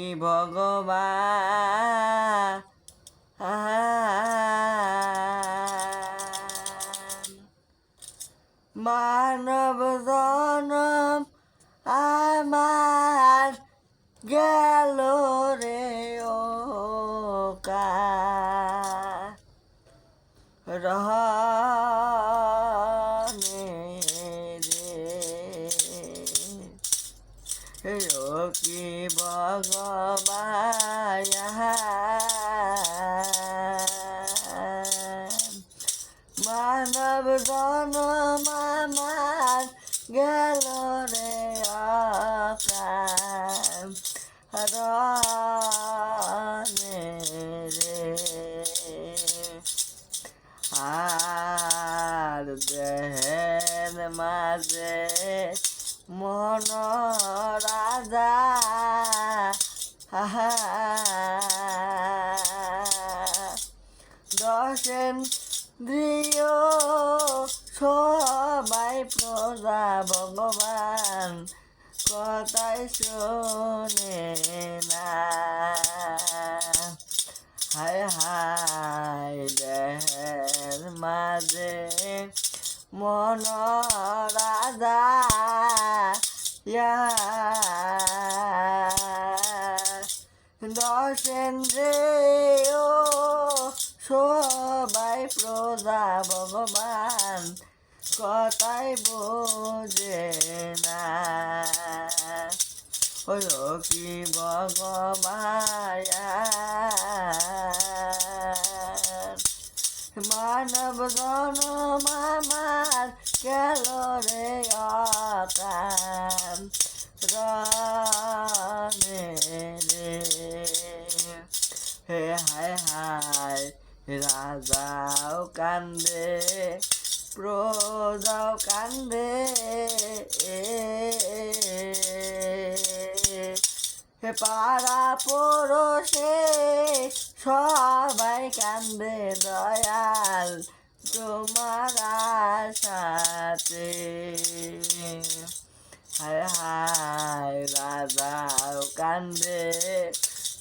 ভগবান। মানব জনম আমার গেল রে ও কা রহনে কি ভগবান মানব জনম আমার গেল রে রনে রে আর দেহের মাঝে মন রাজা দশেন্দ্রিয় সবাই প্রজা ভগবান কথাই শোনে না। হায় হায় দেহের মাঝে মন রাজা ইয়া। দশেন্দ্রেয় সবাই প্রজা ভগবান কথাই বোঝে না। কি ভগবান মানব জনম আমার গেল রে অকাম রনে রে। হে হায় হায়, রাজাও কান্দে, প্রজাও কান্দে। হে পাড়া পড়োশে সবাই কান্দে দয়াল তোমার সাথে হায় হায়, রাজাও কান্দে,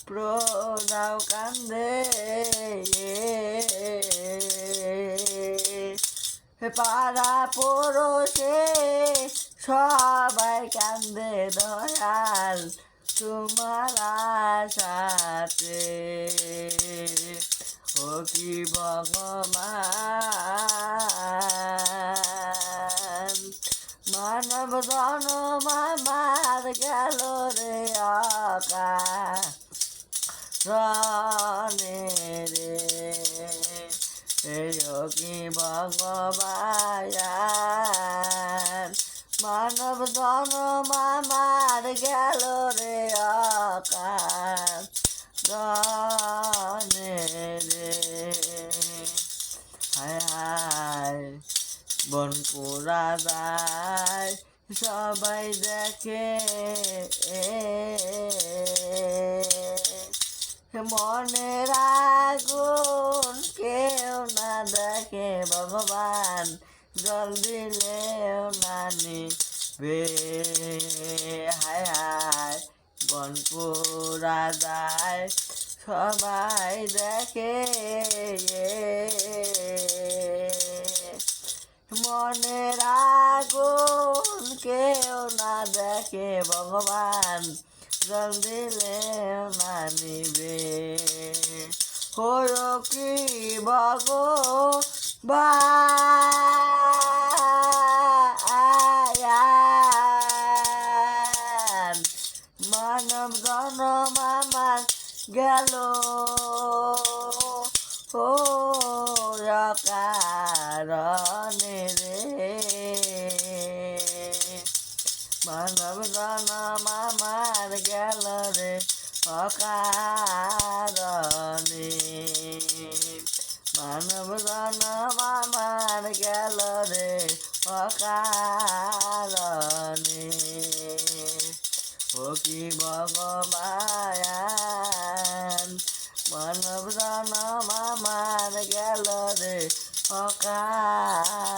প্রজাও কান্দে। পাড়া পড়োশে সবাই কান্দে দয়াল তোমার সাথে ও কি ভগবান? মানব জনম আমার গেল রে রনে রে। এই কি ভগবান? মানব জনম আমার গেল রে আকাশ গানে রে। বন পোড়া যায়, সবাই দেখে। মনের আগুন কেউ না দেখে, ভগবান জল দিলেও না নিবে হায় হায়, বনপুরা যায়, সবাই দেখে। মনের আগুন কেউ না দেখে, ভগবান জল দিলেও না নিবে হলো কি ভগবান? গেল। ও কারণে রে। মানব জনম আমার গেল রে অকারণে। মানব জনম আমার গেল রে অকারণে। ও কি ভগবান? nabdana mama nagalade okarame